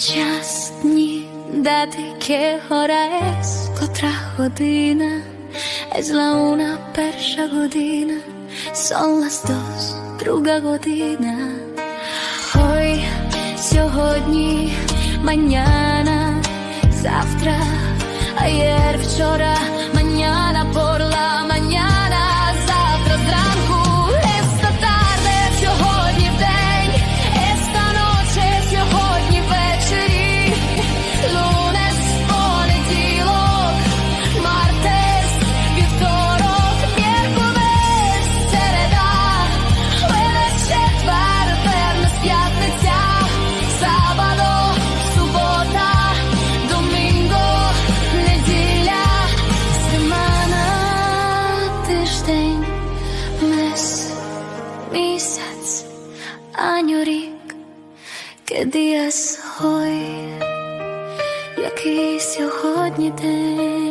Час дні date che ora es Котра година. Es la una перша година Son las dos друга година тиждень Мес, місяць Аню рік hoy який сьогодні день.